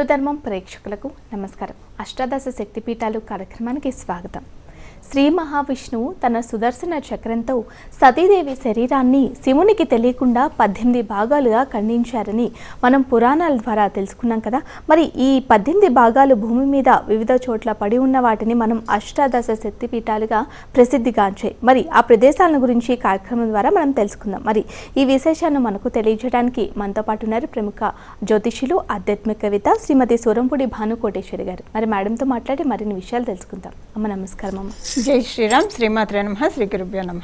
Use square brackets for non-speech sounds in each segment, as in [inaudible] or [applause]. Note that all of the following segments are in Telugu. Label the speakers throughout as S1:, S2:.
S1: హిందూ ధర్మం ప్రేక్షకులకు నమస్కారం. అష్టాదశ శక్తిపీఠాలు కార్యక్రమానికి స్వాగతం. శ్రీ మహావిష్ణువు తన సుదర్శన చక్రంతో సతీదేవి శరీరాన్ని శివునికి తెలియకుండా పద్దెనిమిది భాగాలుగా ఖండించారని మనం పురాణాల ద్వారా తెలుసుకున్నాం కదా. మరి ఈ పద్దెనిమిది భాగాలు భూమి మీద వివిధ చోట్ల పడి ఉన్న వాటిని మనం అష్టాదశ శక్తిపీఠాలుగా ప్రసిద్ధిగాంచాయి మరి ఆ ప్రదేశాలను గురించి కార్యక్రమం ద్వారా మనం తెలుసుకుందాం. మరి ఈ విశేషాన్ని మనకు తెలియజేయడానికి మనతో పాటు ఉన్నారు ప్రముఖ జ్యోతిషులు ఆధ్యాత్మికవేత్త శ్రీమతి సూరంపూడి భానుకోటేశ్వరి గారు. మరి మేడంతో మాట్లాడి మరిన్ని విషయాలు తెలుసుకుందాం. అమ్మ నమస్కారం అమ్మ.
S2: జై శ్రీరామ్ శ్రీమాత్రే నమ శ్రీ గురుభ్యో నమ.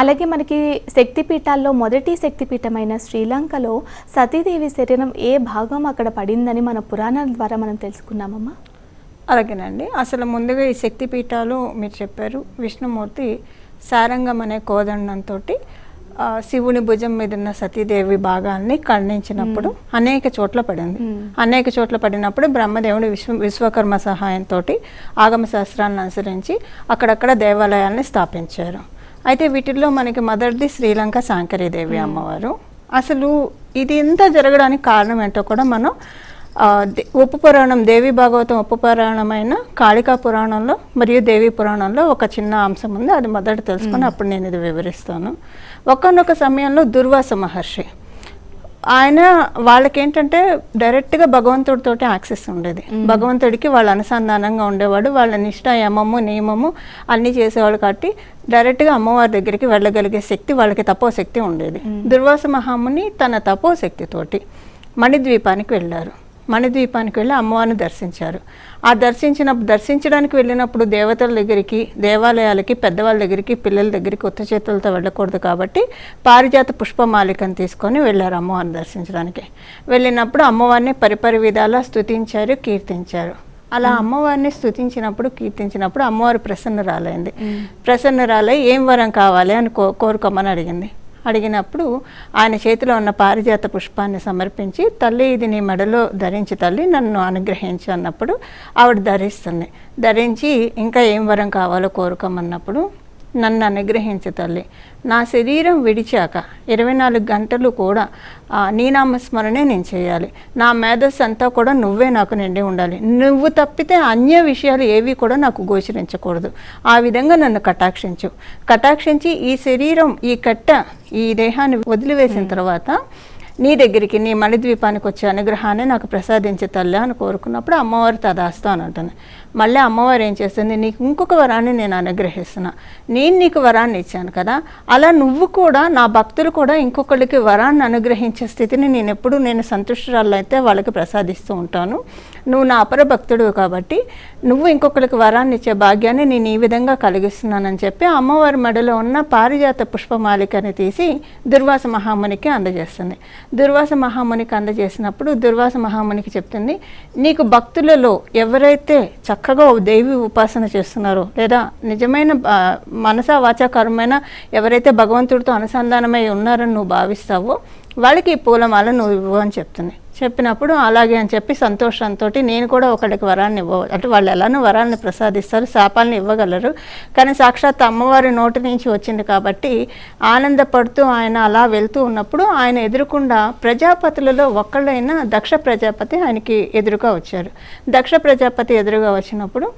S1: అలాగే మనకి శక్తిపీఠాల్లో మొదటి శక్తిపీఠమైన శ్రీలంకలో సతీదేవి శరీరం ఏ భాగం అక్కడ పడిందని మన పురాణాల ద్వారా మనం తెలుసుకున్నామమ్మా?
S2: అలాగేనండి. అసలు ముందుగా ఈ శక్తి పీఠాలు మీరు చెప్పారు విష్ణుమూర్తి సారంగం అనే కోదండంతో శివుని భుజం మీద ఉన్న సతీదేవి భాగాల్ని ఖండించినప్పుడు అనేక చోట్ల పడింది. అనేక చోట్ల పడినప్పుడు బ్రహ్మదేవుడు విశ్వ విశ్వకర్మ సహాయంతో ఆగమ శాస్త్రాలను అనుసరించి అక్కడక్కడ దేవాలయాల్ని స్థాపించారు. అయితే వీటిల్లో మనకి మొదటిది శ్రీలంక శాంకరీదేవి అమ్మవారు. అసలు ఇది ఇంత జరగడానికి కారణం ఏంటో కూడా మనం ఆ, దే- ఉప పురాణం దేవి భాగవతం ఉప పురాణమైన కాళికా పురాణంలో మరియు దేవి పురాణంలో ఒక చిన్న అంశం ఉంది. అది మొదట తెలుసుకొని అప్పుడు నేను ఇది వివరిస్తాను. ఒకనొక సమయంలో దుర్వాస మహర్షి. ఆయన వాళ్ళకేంటంటే డైరెక్ట్గా భగవంతుడితోటి యాక్సెస్ ఉండేది. భగవంతుడికి వాళ్ళ అనుసంధానంగా ఉండేవాడు వాళ్ళ నిష్ట యమము నియమము అన్నీ చేసేవాడు కాబట్టి డైరెక్ట్గా అమ్మవారి దగ్గరికి వెళ్ళగలిగే శక్తి వాళ్ళకి తపోశక్తి ఉండేది. దుర్వాస మహాముని తన తపోశక్తితోటి మణిద్వీపానికి వెళ్ళారు. మణిద్వీపానికి వెళ్ళి అమ్మవారిని దర్శించారు. ఆ దర్శించినప్పుడు దర్శించడానికి వెళ్ళినప్పుడు దేవతల దగ్గరికి దేవాలయాలకి పెద్దవాళ్ళ దగ్గరికి పిల్లల దగ్గరికి కొత్త చేతులతో వెళ్ళకూడదు కాబట్టి పారిజాత పుష్పమాలికను తీసుకొని వెళ్ళారు అమ్మవారిని దర్శించడానికి. వెళ్ళినప్పుడు అమ్మవారిని పరిపరి విధాలా స్తుతించారు కీర్తించారు. అలా అమ్మవారిని స్తుతించినప్పుడు కీర్తించినప్పుడు అమ్మవారు ప్రసన్నరాలైంది. ప్రసన్నరాలై ఏం వరం కావాలి అని కో కోరుకోమని అడిగింది. అడిగినప్పుడు ఆయన చేతిలో ఉన్న పారిజాత పుష్పాన్ని సమర్పించి తల్లి ఇది నీ మెడలో ధరించి తల్లి నన్ను అనుగ్రహించు అన్నప్పుడు ఆవిడ ధరిస్తుంది. ధరించి ఇంకా ఏం వరం కావాలో కోరుకోమన్నప్పుడు నన్ను అనుగ్రహించు తల్లి. నా శరీరం విడిచాక ఇరవై నాలుగు గంటలు కూడా నీ నామస్మరణే నేను చేయాలి. నా మేధస్సు అంతా కూడా నువ్వే నాకు నిండి ఉండాలి. నువ్వు తప్పితే అన్య విషయాలు ఏవి కూడా నాకు గోచరించకూడదు. ఆ విధంగా నన్ను కటాక్షించు. కటాక్షించి ఈ శరీరం ఈ కట్ట ఈ దేహాన్ని వదిలివేసిన తర్వాత నీ దగ్గరికి నీ మణిద్వీపానికి వచ్చే అనుగ్రహాన్ని నాకు ప్రసాదించే తల్లి అని కోరుకున్నప్పుడు అమ్మవారు తదాస్తు అని అంటుంది. మళ్ళీ అమ్మవారు ఏం చేస్తుంది? నీకు ఇంకొక వరాన్ని నేను అనుగ్రహిస్తున్నా. నేను నీకు వరాన్ని ఇచ్చాను కదా. అలా నువ్వు కూడా నా భక్తులు కూడా ఇంకొకరికి వరాన్ని అనుగ్రహించే స్థితిని నేను ఎప్పుడు నేను సంతుష్టురాలు అయితే వాళ్ళకి ప్రసాదిస్తూ ఉంటాను. నువ్వు నా అపర భక్తుడు కాబట్టి నువ్వు ఇంకొకరికి వరాన్ని ఇచ్చే భాగ్యాన్ని నేను ఈ విధంగా కలిగిస్తున్నానని చెప్పి అమ్మవారి మెడలో ఉన్న పారిజాత పుష్పమాలికని తీసి దుర్వాస మహామునికి అందజేస్తుంది. దుర్వాస మహామునికి అందజేసినప్పుడు దుర్వాస మహామునికి చెప్తుంది నీకు భక్తులలో ఎవరైతే చక్కగా దేవి ఉపాసన చేస్తున్నారో. లేదా నిజమైన మనస మనసా ఎవరైతే భగవంతుడితో అనుసంధానమై ఉన్నారని నువ్వు భావిస్తావో వాళ్ళకి ఈ పూలమాల నువ్వు ఇవ్వు అని చెప్తుంది. చెప్పినప్పుడు అలాగే అని చెప్పి సంతోషంతో నేను కూడా ఒకళ్ళకి వరాన్ని ఇవ్వ అంటే వాళ్ళు ఎలానో వరాన్ని ప్రసాదిస్తారు శాపాలను ఇవ్వగలరు. కానీ సాక్షాత్ అమ్మవారి నోటి నుంచి వచ్చింది కాబట్టి ఆనందపడుతూ ఆయన అలా వెళ్తూ ఉన్నప్పుడు ఆయన ఎదురుకుండా ప్రజాపతులలో ఒక్కళ్ళైన దక్ష ప్రజాపతి ఆయనకి ఎదురుగా వచ్చారు. దక్ష ప్రజాపతి ఎదురుగా వచ్చినప్పుడు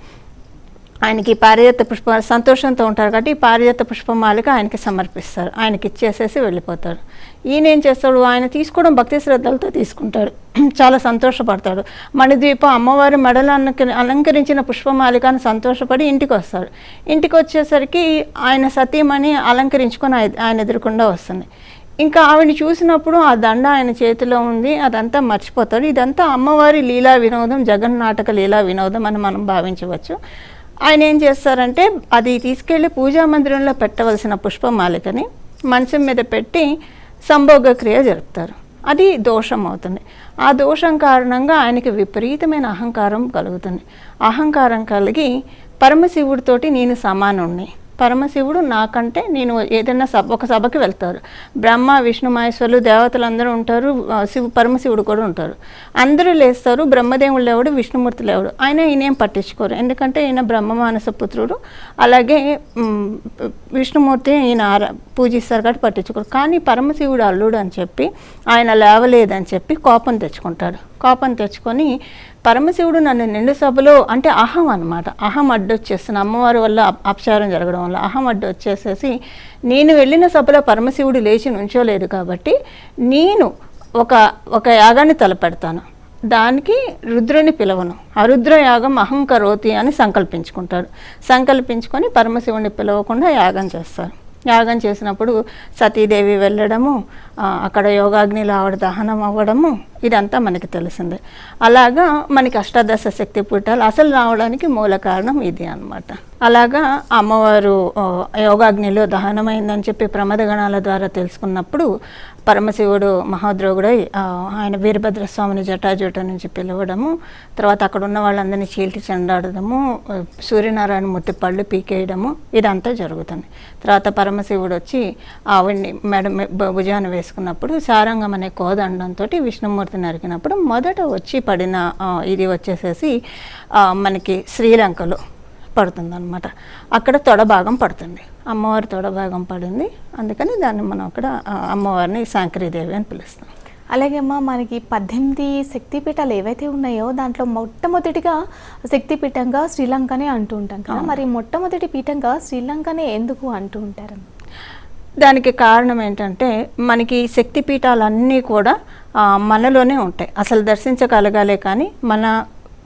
S2: ఆయనకి పారిజాత పుష్ప సంతోషంతో ఉంటారు కాబట్టి ఈ పారిజాత పుష్పమాలిక ఆయనకి సమర్పిస్తారు. ఆయనకి ఇచ్చేసేసి వెళ్ళిపోతారు ఈయన ఏం చేస్తాడు? ఆయన తీసుకోవడం భక్తి శ్రద్ధలతో తీసుకుంటాడు. [clears throat] చాలా సంతోషపడతాడు. మణిద్వీపం అమ్మవారి మెడలు అలంకరించిన పుష్పమాలికను సంతోషపడి ఇంటికి వస్తాడు. ఇంటికి వచ్చేసరికి ఆయన సతీమణి అలంకరించుకొని ఆయన ఎదురుకుండా వస్తుంది. ఇంకా ఆవిడ చూసినప్పుడు ఆ దండ ఆయన చేతిలో ఉంది. అదంతా మర్చిపోతాడు. ఇదంతా అమ్మవారి లీలా వినోదం జగన్నాటక లీలా వినోదం అని మనం భావించవచ్చు. ఆయన ఏం చేస్తారంటే అది తీసుకెళ్ళి పూజా మందిరంలో పెట్టవలసిన పుష్పమాలికని మంచం మీద పెట్టి సంభోగ క్రియ జరుపుతారు. అది దోషం అవుతుంది. ఆ దోషం కారణంగా ఆయనకి విపరీతమైన అహంకారం కలుగుతుంది. అహంకారం కలిగి పరమశివుడితోటి నేను సమానుణ్ణి. పరమశివుడు నాకంటే నేను ఏదైనా సభ ఒక సభకి వెళ్తారు. బ్రహ్మ విష్ణు మహేశ్వరులు దేవతలు అందరూ ఉంటారు. శివు పరమశివుడు కూడా ఉంటారు. అందరూ లేస్తారు. బ్రహ్మదేవుడు లేవుడు విష్ణుమూర్తి లేవుడు ఆయన ఈయనేం పట్టించుకోరు. ఎందుకంటే ఈయన బ్రహ్మ మానస పుత్రుడు. అలాగే విష్ణుమూర్తి ఈయన ఆరా- పూజిస్తారు కాబట్టి పట్టించుకోరు. కానీ పరమశివుడు అల్లుడు అని చెప్పి ఆయన లేవలేదని చెప్పి కోపం తెచ్చుకుంటాడు. కోపం తెచ్చుకొని పరమశివుడు నన్ను నిండు సభలో అంటే అహం అనమాట అహం అడ్డొచ్చేస్తుంది. అమ్మవారి వల్ల అపచారం జరగడం వల్ల అహం అడ్డు వచ్చేసేసి నేను వెళ్ళిన సభలో పరమశివుడు లేచి నుంచోలేదు కాబట్టి నేను ఒక ఒక యాగాన్ని తలపెడతాను. దానికి రుద్రుని పిలవను. అరుద్ర యాగం అహంకరోతి అని సంకల్పించుకుంటాడు. సంకల్పించుకొని పరమశివుని పిలవకుండా యాగం చేస్తారు. యాగం చేసినప్పుడు సతీదేవి వెళ్ళడము అక్కడ యోగాగ్నిలో ఆవిడ దహనం అవ్వడము ఇదంతా మనకి తెలిసిందే. అలాగా మనకి అష్టాదశ శక్తి పీఠాలు అసలు రావడానికి మూల కారణం ఇది అన్నమాట. అలాగా అమ్మవారు ఆ, యోగాగ్నిలో దహనమైందని చెప్పి ప్రమద గణాల ద్వారా తెలుసుకున్నప్పుడు పరమశివుడు మహోద్రోగుడై ఆయన వీరభద్రస్వామిని జటాజుట నుంచి పిలవడము తర్వాత అక్కడ ఉన్న వాళ్ళందరినీ చీల్చి చెండాడడము సూర్యనారాయణ మూర్తి పళ్ళు పీకేయడము ఇదంతా జరుగుతుంది. తర్వాత పరమశివుడు వచ్చి ఆవిడ్ని మెడ మె- వేసి భుజాన వేసుకున్నప్పుడు సారంగం అనే కోదండంతో విష్ణుమూర్తి నరికినప్పుడు మొదట వచ్చి పడిన ఇది వచ్చేసేసి మనకి శ్రీలంకలో పడుతుందన్నమాట. అక్కడ తొడ భాగం పడుతుంది. అమ్మవారి తొడ భాగం పడింది. అందుకని దాన్ని మనం అక్కడ అమ్మవారిని శాంకరీదేవి అని పిలుస్తాం.
S1: అలాగే అమ్మ మనకి పద్దెనిమిది శక్తిపీఠాలు ఏవైతే ఉన్నాయో దాంట్లో మొట్టమొదటిగా శక్తిపీఠంగా శ్రీలంకనే అంటూ ఉంటాం కదా. మరి మొట్టమొదటి పీఠంగా శ్రీలంకనే ఎందుకు అంటూ ఉంటారు
S2: దానికి కారణం ఏంటంటే మనకి శక్తి పీఠాలన్నీ కూడా మనలోనే ఉంటాయి. అసలు దర్శించగలగాలే కానీ మన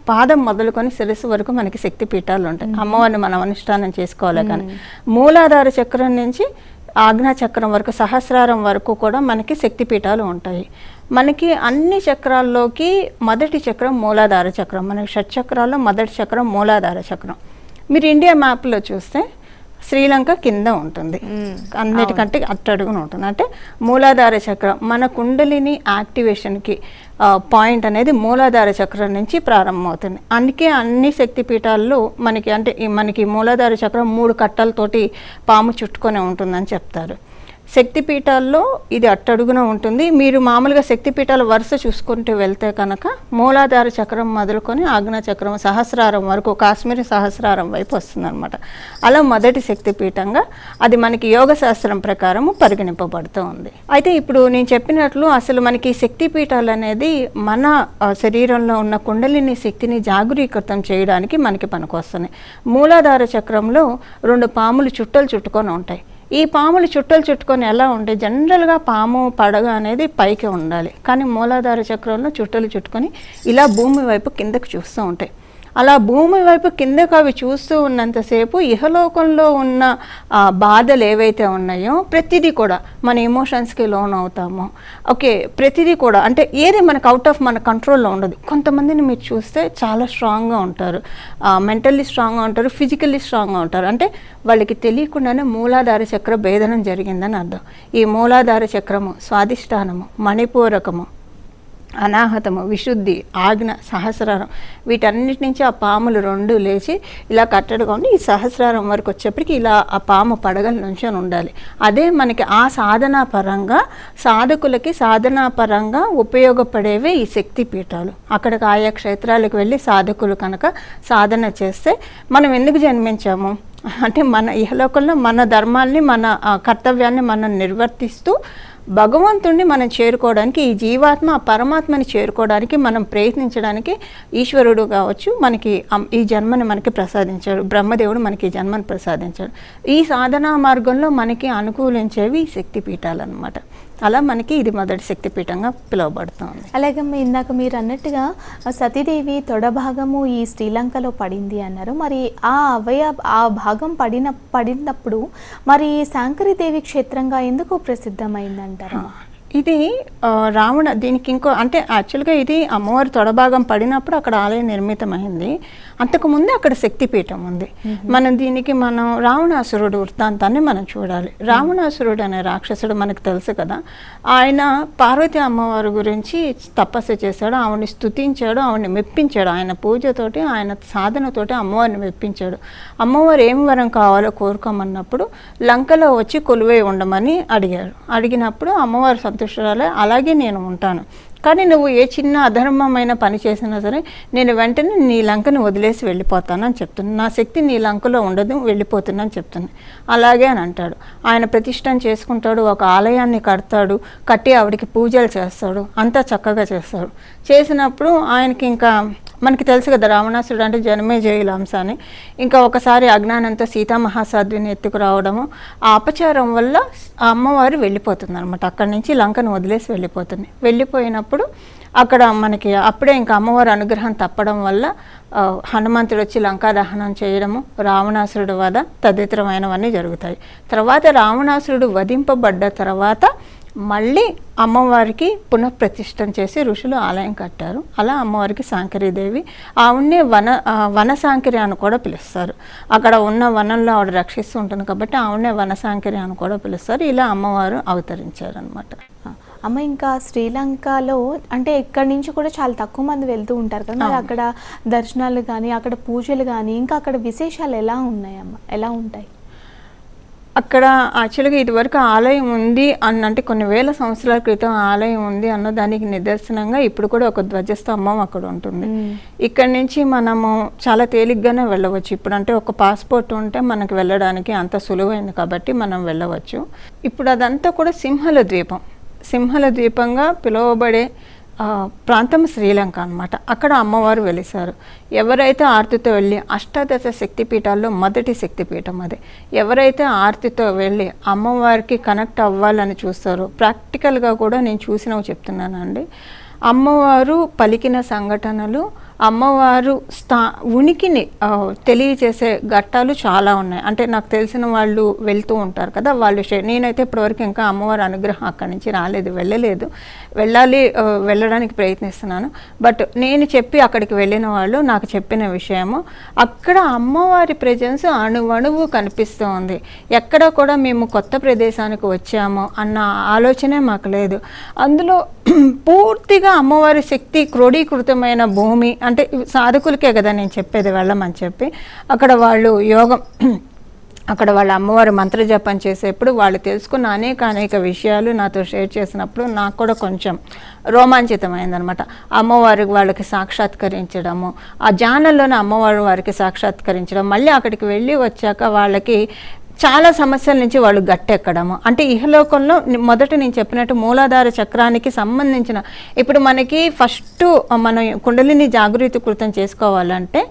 S2: పాదం మొదలుకొని శిరస్సు వరకు మనకి శక్తి పీఠాలు ఉంటాయి అమ్మవారిని మనం అనుష్ఠానం చేసుకోవాలి కానీ. మూలాధార చక్రం నుంచి ఆజ్ఞా చక్రం వరకు సహస్రారం వరకు కూడా మనకి శక్తి పీఠాలు ఉంటాయి. మనకి అన్ని చక్రాల్లోకి మొదటి చక్రం మూలాధార చక్రం. మనకి షట్చక్రాల్లో మొదటి చక్రం మూలాధార చక్రం. మీరు ఇండియా మ్యాప్లో చూస్తే శ్రీలంక కింద ఉంటుంది. అన్నిటికంటే అట్టడుగున ఉంటుంది. అంటే మూలాధార చక్రం మన కుండలిని యాక్టివేషన్కి పాయింట్ అనేది మూలాధార చక్రం నుంచి ప్రారంభమవుతుంది. అందుకే అన్ని శక్తి పీఠాల్లో మనకి అంటే మనకి మూలాధార చక్రం మూడు కట్టలతోటి పాము చుట్టుకొని ఉంటుందని చెప్తారు. శక్తిపీఠాల్లో ఇది అట్టడుగున ఉంటుంది. మీరు మామూలుగా శక్తిపీఠాల వరుస చూసుకుంటూ వెళ్తే కనుక మూలాధార చక్రం మొదలుకొని ఆజ్ఞా చక్రం సహస్రారం వరకు కాశ్మీర సహస్రారం వైపు వస్తుందన్నమాట. అలా మొదటి శక్తిపీఠంగా అది మనకి యోగ శాస్త్రం ప్రకారం పరిగణింపబడుతూ ఉంది. అయితే ఇప్పుడు నేను చెప్పినట్లు అసలు మనకి శక్తి పీఠాలు అనేది మన శరీరంలో ఉన్న కుండలిని శక్తిని జాగరీకృతం చేయడానికి మనకి పనికొస్తున్నాయి. మూలాధార చక్రంలో రెండు పాములు చుట్టలు చుట్టుకొని ఉంటాయి. ఈ పాములు చుట్టలు చుట్టుకొని ఎలా ఉంటే జనరల్గా పాము పడగ అనేది పైకి ఉండాలి. కానీ మూలాధార చక్రంలో చుట్టలు చుట్టుకొని ఇలా భూమి వైపు కిందకు చూస్తూ ఉంటాయి. అలా భూమి వైపు కిందకు అవి చూస్తూ ఉన్నంతసేపు ఇహలోకంలో ఉన్న బాధలు ఏవైతే ఉన్నాయో ప్రతిదీ కూడా మన ఎమోషన్స్కి లోన్ అవుతాము. ఓకే ప్రతిదీ కూడా అంటే ఏది మనకు అవుట్ ఆఫ్ మన కంట్రోల్లో ఉండదు. కొంతమందిని మీరు చూస్తే చాలా స్ట్రాంగ్గా ఉంటారు. మెంటల్లీ స్ట్రాంగ్గా ఉంటారు ఫిజికల్లీ స్ట్రాంగ్గా ఉంటారు. అంటే వాళ్ళకి తెలియకుండానే మూలాధార చక్ర భేదనం జరిగిందని అర్థం. ఈ మూలాధార చక్రము స్వాధిష్టానము మణిపూరకము అనాహతము విశుద్ధి ఆజ్ఞ సహస్రారం. వీటన్నిటి నుంచి ఆ పాములు రెండు లేచి ఇలా కట్టడుగా ఉండి ఈ సహస్రారం వరకు వచ్చేప్పటికి ఇలా ఆ పాము పడగల నుంచి ఉండాలి. అదే మనకి ఆ సాధనా పరంగా సాధకులకి సాధనా పరంగా ఉపయోగపడేవే ఈ శక్తి పీఠాలు. అక్కడికి ఆయా క్షేత్రాలకు వెళ్ళి సాధకులు కనుక సాధన చేస్తే మనం ఎందుకు జన్మించాము? అంటే మన ఇహలోకంలో మన ధర్మాల్ని మన కర్తవ్యాన్ని మనం నిర్వర్తిస్తూ భగవంతుణ్ణి మనం చేరుకోవడానికి ఈ జీవాత్మ పరమాత్మని చేరుకోవడానికి మనం ప్రయత్నించడానికి ఈశ్వరుడు కావచ్చు మనకి ఈ జన్మని మనకి ప్రసాదించాడు. బ్రహ్మదేవుడు మనకి ఈ జన్మను ప్రసాదించాడు. ఈ సాధనా మార్గంలో మనకి అనుకూలించేవి శక్తిపీఠాలు అనమాట అలా మనకి ఇది మొదటి శక్తి పీఠంగా పిలువబడుతుంది.
S1: అలాగే మీ ఇందాక మీరు అన్నట్టుగా సతీదేవి తొడ భాగము ఈ శ్రీలంకలో పడింది అన్నారు. మరి ఆ అవయ ఆ భాగం పడిన పడినప్పుడు మరి శాంకరీదేవి క్షేత్రంగా ఎందుకు ప్రసిద్ధమైందంటారు?
S2: ఇది రావణ దీనికి ఇంకో అంటే యాక్చువల్గా ఇది అమ్మవారి తొడభాగం పడినప్పుడు అక్కడ ఆలయం నిర్మితమైంది. అంతకుముందు అక్కడ శక్తిపీఠం ఉంది. మనం దీనికి మనం రావణాసురుడు వృత్తాంతాన్ని మనం చూడాలి. రావణాసురుడు అనే రాక్షసుడు మనకు తెలుసు కదా. ఆయన పార్వతి అమ్మవారి గురించి తపస్సు చేశాడు ఆవిడని స్తుతించాడు ఆవిడని మెప్పించాడు. ఆయన పూజతోటి ఆయన సాధనతోటి అమ్మవారిని మెప్పించాడు. అమ్మవారు ఏం వరం కావాలో కోరుకోమన్నప్పుడు లంకలో వచ్చి కొలువై ఉండమని అడిగాడు. అడిగినప్పుడు అమ్మవారు సంతుష్టురాలే అలాగే నేను ఉంటాను. కానీ నువ్వు ఏ చిన్న అధర్మమైన పని చేసినా సరే నేను వెంటనే నీ లంకను వదిలేసి వెళ్ళిపోతానని చెప్తున్నాను నా శక్తి నీ లంకలో ఉండదు వెళ్ళిపోతున్నాను చెప్తున్నాను అలాగే అని అంటాడు. ఆయన ప్రతిష్టం చేసుకుంటాడు ఒక ఆలయాన్ని కడతాడు కట్టి ఆవిడకి పూజలు చేస్తాడు అంతా చక్కగా చేస్తాడు. చేసినప్పుడు ఆయనకి ఇంకా మనకి తెలుసు కదా రావణాసుడు అంటే జనమే జయుల అంశాన్ని. ఇంకా ఒకసారి అజ్ఞానంతో సీతామహాసాధ్విని ఎత్తుకురావడము ఆ అపచారం వల్ల ఆ అమ్మవారు వెళ్ళిపోతుంది అనమాట అక్కడి నుంచి లంకను వదిలేసి వెళ్ళిపోతుంది. వెళ్ళిపోయినప్పుడు అక్కడ మనకి అప్పుడే ఇంకా అమ్మవారి అనుగ్రహం తప్పడం వల్ల హనుమంతుడు వచ్చి లంకా దహనం చేయడము రావణాసురుడు వధ తదితరమైనవన్నీ జరుగుతాయి. తర్వాత రావణాసురుడు వధింపబడ్డ తర్వాత మళ్ళీ అమ్మవారికి పునఃప్రతిష్టం చేసి ఋషులు ఆలయం కట్టారు. అలా అమ్మవారికి సాంకరీదేవి ఆవిడనే వన వన సాంకరి అని కూడా పిలుస్తారు. అక్కడ ఉన్న వనంలో ఆవిడ రక్షిస్తూ ఉంటుంది కాబట్టి ఆవిడనే వన సాంకరి అని కూడా పిలుస్తారు. ఇలా అమ్మవారు అవతరించారు అనమాట
S1: అమ్మ ఇంకా శ్రీలంకలో అంటే ఇక్కడి నుంచి కూడా చాలా తక్కువ మంది వెళ్తూ ఉంటారు కదా. మరి. అక్కడ దర్శనాలు కానీ అక్కడ పూజలు కానీ ఇంకా అక్కడ విశేషాలు ఎలా ఉన్నాయమ్మ ఎలా ఉంటాయి?
S2: అక్కడ యాక్చువల్గా ఇదివరకు ఆలయం ఉంది అన్న అంటే కొన్ని వేల సంవత్సరాల క్రితం ఆలయం ఉంది అన్న దానికి నిదర్శనంగా ఇప్పుడు కూడా ఒక ధ్వజస్తంభం అక్కడ ఉంటుంది. ఇక్కడ నుంచి మనము చాలా తేలిగ్గానే వెళ్ళవచ్చు. ఇప్పుడు అంటే ఒక పాస్పోర్ట్ ఉంటే మనకు వెళ్ళడానికి అంత సులువైంది కాబట్టి మనం వెళ్ళవచ్చు. ఇప్పుడు అదంతా కూడా సింహల ద్వీపం. సింహల ద్వీపంగా పిలువబడే ప్రాంతం శ్రీలంక అన్నమాట. అక్కడ అమ్మవారు వెలిసారు ఎవరైతే ఆర్తితో వెళ్ళి అష్టాదశ శక్తిపీఠాల్లో మొదటి శక్తిపీఠం అది ఎవరైతే ఆర్తితో వెళ్ళి అమ్మవారికి కనెక్ట్ అవ్వాలని చూస్తారో ప్రాక్టికల్గా కూడా నేను చూసినవి చెప్తున్నానండి. అమ్మవారు పలికిన సంఘటనలు అమ్మవారు స్థా ఉనికిని తెలియచేసే తెలియజేసే ఘట్టాలు చాలా ఉన్నాయి. అంటే నాకు తెలిసిన వాళ్ళు వెళ్తూ ఉంటారు కదా వాళ్ళు నేనైతే ఇప్పటివరకు ఇంకా అమ్మవారి అనుగ్రహం అక్కడి నుంచి రాలేదు వెళ్ళలేదు. వెళ్ళాలి వెళ్ళడానికి ప్రయత్నిస్తున్నాను. బట్ నేను చెప్పి అక్కడికి వెళ్ళిన వాళ్ళు నాకు చెప్పిన విషయము అక్కడ అమ్మవారి ప్రజెన్స్ అణువణువు కనిపిస్తూ ఉంది. ఎక్కడ కూడా మేము కొత్త ప్రదేశానికి వచ్చాము అన్న ఆలోచనే మాకు లేదు. అందులో [clears throat] పూర్తిగా అమ్మవారి శక్తి క్రోడీకృతమైన భూమి అంటే సాధకులకే కదా నేను చెప్పేది వెళ్ళమని చెప్పి అక్కడ వాళ్ళు యోగం అక్కడ వాళ్ళ అమ్మవారు మంత్రజపం చేసేప్పుడు వాళ్ళు తెలుసుకున్న అనేక అనేక విషయాలు నాతో షేర్ చేసినప్పుడు నాకు కూడా కొంచెం రోమాంచితమైందనమాట. అమ్మవారి వాళ్ళకి సాక్షాత్కరించడము ఆ జానల్లోనే అమ్మవారు వారికి సాక్షాత్కరించడం మళ్ళీ అక్కడికి వెళ్ళి వచ్చాక వాళ్ళకి చాలా సమస్యల నుంచి వాళ్ళు గట్టెక్కడము. అంటే ఇహలోకంలో మొదట నేను చెప్పినట్టు మూలాధార చక్రానికి సంబంధించిన ఇప్పుడు మనకి ఫస్ట్ మన కుండలిని జాగృతీకృతం చేసుకోవాలంటే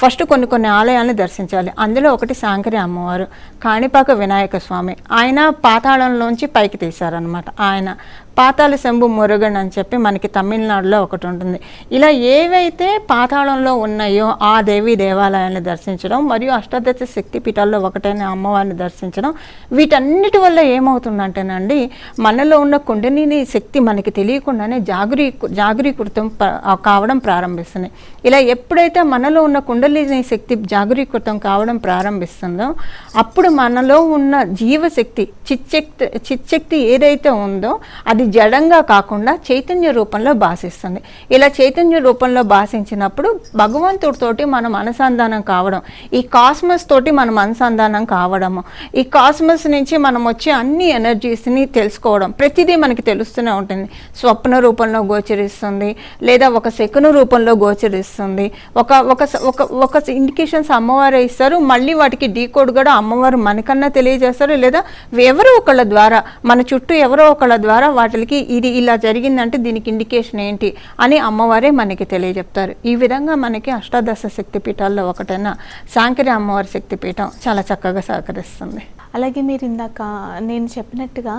S2: ఫస్ట్ కొన్ని కొన్ని ఆలయాలను దర్శించాలి. అందులో ఒకటి శాంకరి అమ్మవారు కాణిపాక వినాయక స్వామి. ఆయన పాతాళంలోంచి పైకి తీశారనమాట ఆయన పాతాళ శంభు మురుగన్ అని చెప్పి మనకి తమిళనాడులో ఒకటి ఉంటుంది. ఇలా ఏవైతే పాతాళంలో ఉన్నాయో ఆ దేవి దేవాలయాన్ని దర్శించడం మరియు అష్టాదశ శక్తి పీఠాల్లో ఒకటైన అమ్మవారిని దర్శించడం వీటన్నిటి వల్ల ఏమవుతుందంటేనండి మనలో ఉన్న కుండలిని శక్తి మనకి తెలియకుండానే జాగరీ జాగరీకృతం ప- కావడం ప్రారంభిస్తుంది. ఇలా ఎప్పుడైతే మనలో ఉన్న కుండలిని శక్తి జాగరీకృతం కావడం ప్రారంభిస్తుందో అప్పుడు మనలో ఉన్న జీవశక్తి చిచ్చక్తి చిచ్చక్తి ఏదైతే ఉందో అది జడంగా కాకుండా చైతన్య రూపంలో భాషిస్తుంది. ఇలా చైతన్య రూపంలో భాషించినప్పుడు భగవంతుడితోటి మనం అనుసంధానం కావడం ఈ కాస్మస్ తోటి మనం అనుసంధానం కావడము ఈ కాస్మస్ నుంచి మనం వచ్చే అన్ని ఎనర్జీస్ని తెలుసుకోవడం ప్రతిదీ మనకి తెలుస్తూనే ఉంటుంది. స్వప్న రూపంలో గోచరిస్తుంది లేదా ఒక శకున రూపంలో గోచరిస్తుంది. ఒక ఒక ఒక ఒక ఇండికేషన్స్ అమ్మవారే ఇస్తారు మళ్ళీ వాటికి డీకోడ్ కూడా అమ్మవారు మనకన్నా తెలియజేస్తారు లేదా ఎవరో ఒకళ్ళ ద్వారా మన చుట్టూ ఎవరో ఒకళ్ళ ద్వారా వాటికి ఇది ఇలా జరిగిందంటే దీనికి ఇండికేషన్ ఏంటి అని అమ్మవారే మనకి తెలియజెప్తారు. ఈ విధంగా మనకి అష్టాదశ శక్తిపీఠాల్లో ఒకటైన శాంకరి అమ్మవారి శక్తిపీఠం చాలా చక్కగా సహకరిస్తుంది.
S1: అలాగే మీరు ఇందాక నేను చెప్పినట్టుగా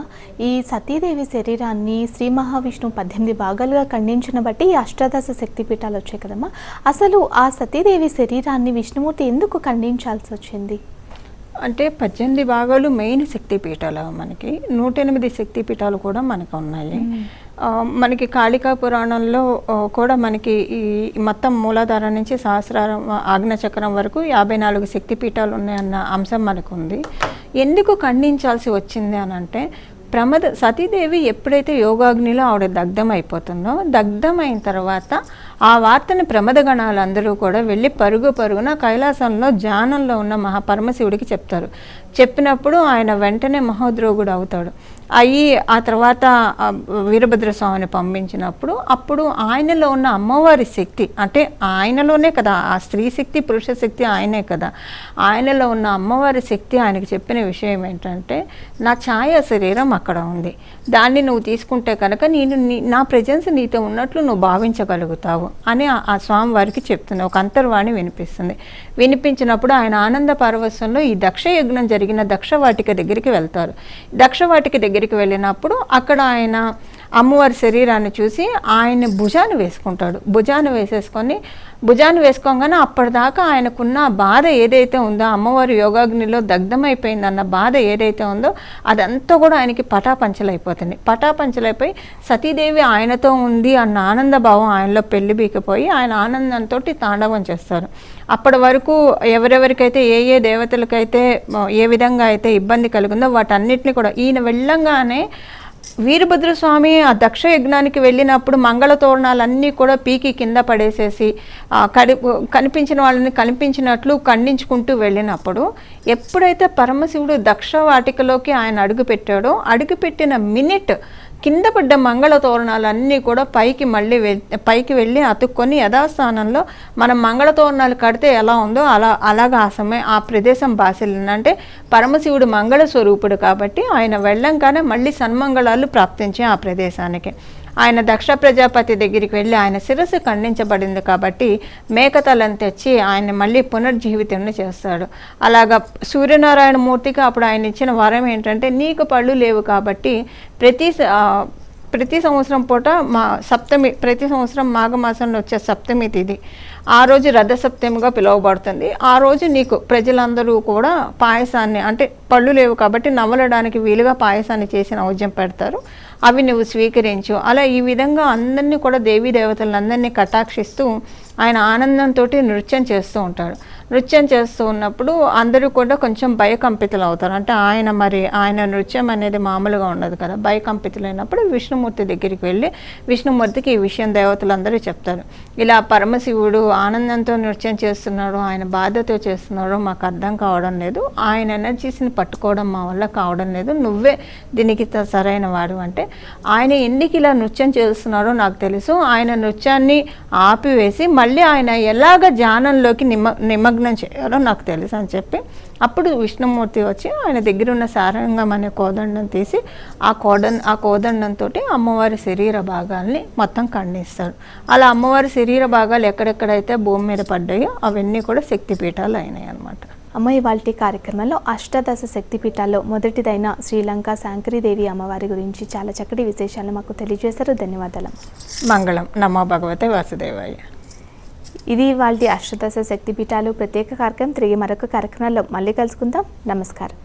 S1: ఈ సతీదేవి శరీరాన్ని శ్రీ మహావిష్ణువు పద్దెనిమిది భాగాలుగా ఖండించిన బట్టి ఈ అష్టాదశ శక్తిపీఠాలు వచ్చాయి కదమ్మా. అసలు ఆ సతీదేవి శరీరాన్ని విష్ణుమూర్తి ఎందుకు ఖండించాల్సి వచ్చింది?
S2: అంటే పద్దెనిమిది భాగాలు మెయిన్ శక్తిపీఠాలు మనకి. నూట ఎనిమిది శక్తిపీఠాలు కూడా మనకు ఉన్నాయి మనకి కాళికా పురాణంలో కూడా మనకి ఈ మొత్తం మూలాధారం నుంచి సహస్రారం ఆగ్నచక్రం వరకు యాభై నాలుగు శక్తిపీఠాలు ఉన్నాయన్న అంశం మనకు ఉంది ఎందుకు ఖండించాల్సి వచ్చింది అని అంటే ప్రమద సతీదేవి ఎప్పుడైతే యోగాగ్నిలో ఆవిడ దగ్ధం అయిపోతుందో దగ్ధం అయిన తర్వాత ఆ వార్తని ప్రమదగణాలు అందరూ కూడా వెళ్ళి పరుగు పరుగున కైలాసంలో ధ్యానంలో ఉన్న మహాపరమశివుడికి చెప్తారు. చెప్పినప్పుడు ఆయన వెంటనే మహోద్రోగుడు అవుతాడు. అయ్యి ఆ తర్వాత వీరభద్రస్వామిని వీరభద్ర స్వామిని పంపించినప్పుడు అప్పుడు ఆయనలో ఉన్న అమ్మవారి శక్తి అంటే ఆయనలోనే కదా ఆ స్త్రీ శక్తి పురుష శక్తి ఆయనే కదా. ఆయనలో ఉన్న అమ్మవారి శక్తి ఆయనకి చెప్పిన విషయం ఏంటంటే నా ఛాయ శరీరం అక్కడ ఉంది. దాన్ని నువ్వు తీసుకుంటే కనుక నేను నా ప్రజెన్స్ నీతో ఉన్నట్లు నువ్వు భావించగలుగుతావు. అని ఆ- స్వామి వారికి చెప్తుంది. ఒక అంతర్వాణి వినిపిస్తుంది. వినిపించినప్పుడు ఆయన ఆనంద పారవస్యంలో ఈ దక్ష యజ్ఞం జరిగిన దక్షవాటిక దగ్గరికి వెళ్తారు. దక్షవాటిక దగ్గరికి వెళ్ళినప్పుడు అక్కడ ఆయన అమ్మవారి శరీరాన్ని చూసి ఆయన భుజాన్ని వేసుకుంటాడు. భుజాన్ని వేసేసుకొని భుజాన్ని వేసుకోగానే అప్పటిదాకా ఆయనకున్న బాధ ఏదైతే ఉందో అమ్మవారి యోగాగ్నిలో దగ్ధమైపోయిందన్న బాధ ఏదైతే ఉందో అదంతా కూడా ఆయనకి పటాపంచలైపోతుంది. పటాపంచలైపోయి సతీదేవి ఆయనతో ఉంది అన్న ఆనంద భావం ఆయనలో పెళ్ళి బీకిపోయి ఆయన ఆనందంతో తాండవం చేస్తారు. అప్పటి వరకు ఎవరెవరికైతే ఏ ఏ దేవతలకైతే ఏ విధంగా అయితే ఇబ్బంది కలిగిందో వాటన్నిటిని కూడా ఈయన వెళ్ళంగానే వీరభద్ర స్వామి ఆ దక్ష యజ్ఞానికి వెళ్ళినప్పుడు మంగళ తోరణాలన్నీ కూడా పీకి కింద పడేసేసి కడి కనిపించిన వాళ్ళని కనిపించినట్లు ఖండించుకుంటూ వెళ్ళినప్పుడు ఎప్పుడైతే పరమశివుడు దక్ష వాటికలోకి ఆయన అడుగు పెట్టాడో అడుగు పెట్టిన మినిట్ కింద పడ్డ మంగళ తోరణాలన్నీ కూడా పైకి మళ్ళీ వె పైకి వెళ్ళి అతుక్కొని యథాస్థానంలో మనం మంగళ తోరణాలు కడితే ఎలా ఉందో అలా అలాగా ఆ సమయం ఆ ప్రదేశం బాసిల్లింది అంటే పరమశివుడు మంగళ స్వరూపుడు కాబట్టి ఆయన వెళ్ళంగానే మళ్ళీ సన్మంగళాలు ప్రాప్తించే ఆ ప్రదేశానికి. ఆయన దక్ష ప్రజాపతి దగ్గరికి వెళ్ళి ఆయన శిరస్సు ఖండించబడింది కాబట్టి మేకతలను తెచ్చి ఆయన మళ్ళీ పునర్జీవితం చేస్తాడు. అలాగా సూర్యనారాయణ మూర్తికి అప్పుడు ఆయన ఇచ్చిన వరం ఏంటంటే నీకు పళ్ళు లేవు కాబట్టి ప్రతి స- ప్రతి సంవత్సరం పూట మా సప్తమి ప్రతి సంవత్సరం మాఘమాసంలో వచ్చే సప్తమి తిథి ఆ రోజు రథ సప్తమిగా పిలువబడుతుంది. ఆ రోజు నీకు ప్రజలందరూ కూడా పాయసాన్ని అంటే పళ్ళు లేవు కాబట్టి నవ్వలడానికి వీలుగా పాయసాన్ని చేసి ఔజ్యం పెడతారు. అవి నువ్వు స్వీకరించు. అలా ఈ విధంగా అందరినీ కూడా దేవీ దేవతలందరినీ కటాక్షిస్తూ ఆయన ఆనందంతో నృత్యం చేస్తూ ఉంటాడు. నృత్యం చేస్తూ ఉన్నప్పుడు అందరూ కూడా కొంచెం భయకంపితులు అవుతారు. అంటే ఆయన మరి ఆయన నృత్యం అనేది మామూలుగా ఉండదు కదా. భయకంపితులైనప్పుడు విష్ణుమూర్తి దగ్గరికి వెళ్ళి విష్ణుమూర్తికి ఈ విషయం దేవతలందరూ చెప్తారు. ఇలా పరమశివుడు ఆనందంతో నృత్యం చేస్తున్నాడు ఆయన బాధతో చేస్తున్నాడు మాకు అర్థం కావడం లేదు. ఆయన ఎనర్జీస్ని పట్టుకోవడం మా వల్ల కావడం లేదు. నువ్వే దీనికి త- సరైన వాడు అంటే ఆయన ఎందుకు ఇలా నృత్యం చేస్తున్నాడో నాకు తెలుసు. ఆయన నృత్యాన్ని ఆపివేసి మళ్ళీ ఆయన ఎలాగ ధ్యానంలోకి నిమ నిమగ్నం చేయాలో నాకు తెలుసు అని చెప్పి అప్పుడు విష్ణుమూర్తి వచ్చి ఆయన దగ్గర ఉన్న సారంగం అనే కోదండం తీసి ఆ కోదం ఆ కోదండంతో అమ్మవారి శరీర భాగాల్ని మొత్తం ఖండిస్తాడు. అలా అమ్మవారి శరీర భాగాలు ఎక్కడెక్కడైతే భూమి మీద పడ్డాయో అవన్నీ కూడా శక్తిపీఠాలు అయినాయి అన్నమాట.
S1: అమ్మ ఇవాల్టి కార్యక్రమంలో అష్టాదశ శక్తిపీఠాల్లో మొదటిదైన శ్రీలంక శాంకరీదేవి అమ్మవారి గురించి చాలా చక్కటి విశేషాలు మాకు తెలియజేశారు. ధన్యవాదాలు
S2: మంగళం. నమో భగవతే వాసుదేవాయ.
S1: ఇది వాళ్ళ అష్టదశ శక్తి పీఠాలు ప్రత్యేక కార్యక్రమం. తిరిగి మరొక కార్యక్రమంలో మళ్ళీ కలుసుకుందాం. నమస్కారం.